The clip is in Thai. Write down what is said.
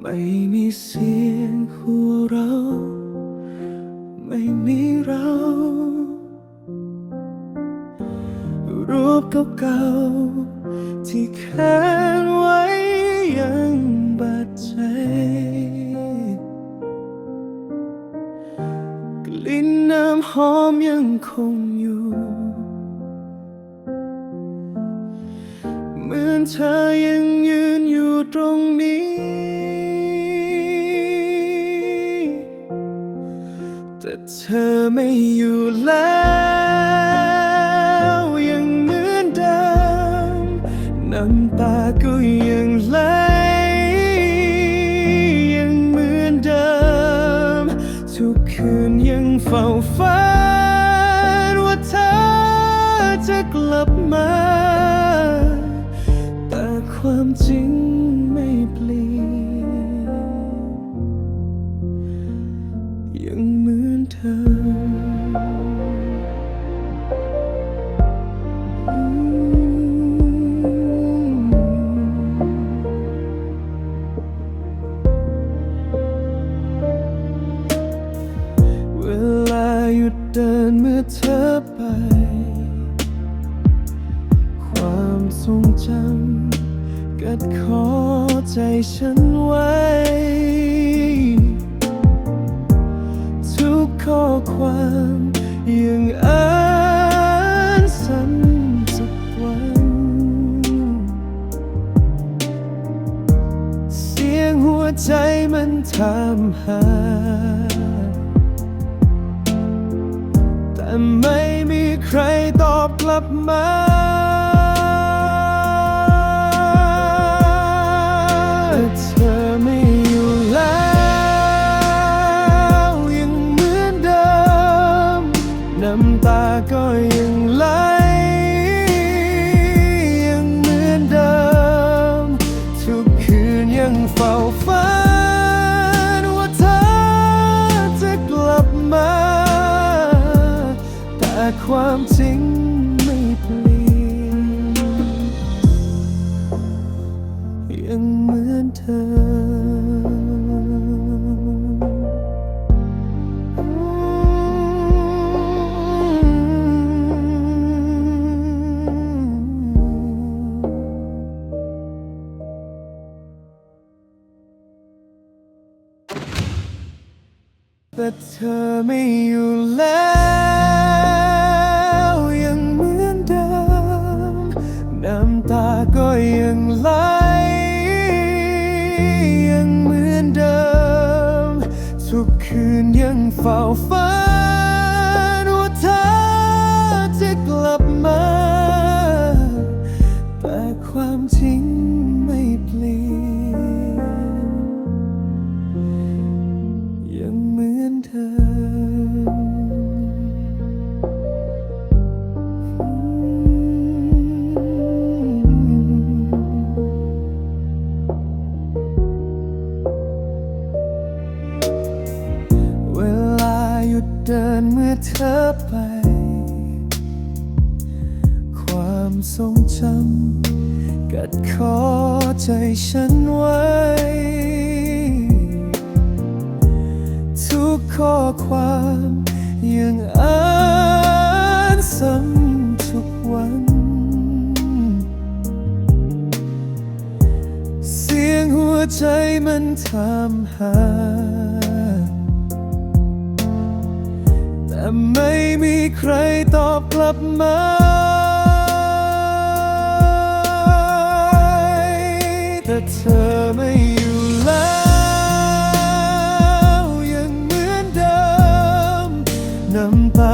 ไม่มีเสียงหัวเรา ไม่มีเรารูปเก่าๆที่แค้นไว้ยังบาดใจ กลิ่นน้ำหอมยังคงอยู่ เหมือนเธอยังยืนอยู่ตรงนี้ เธอไม่อยู่แล้วยังเหมือนเดิมน้ำตาก็ยังไหลยังเหมือนเดิม ทุกคืนยังเฝ้าฝันว่าเธอจะกลับมา แต่ความจริง หยุดเดินเมื่อเธอไป ความทรงจำกัดคอใจฉันไว้ ทุกข้อความยังอ่านซ้ำสักวัน เสียงหัวใจมันถามหา ไม่มีใครตอบกลับมา แต่ความจริงไม่เปลี่ยนยังเหมือนเธอแต่เธอไม่อยู่แล้ว ยังเหมือนเดิม ทุกคืนยังเฝ้าฝัน เธอไป ความทรงจำกัดคอใจฉันไว้ ทุกข้อความยังอ่านซ้ำทุกวัน เสียงหัวใจมันถามหา แต่ไม่มีใครตอบกลับมาแต่เธอไม่อยู่แล้วยังเหมือนเดิมน้ำตา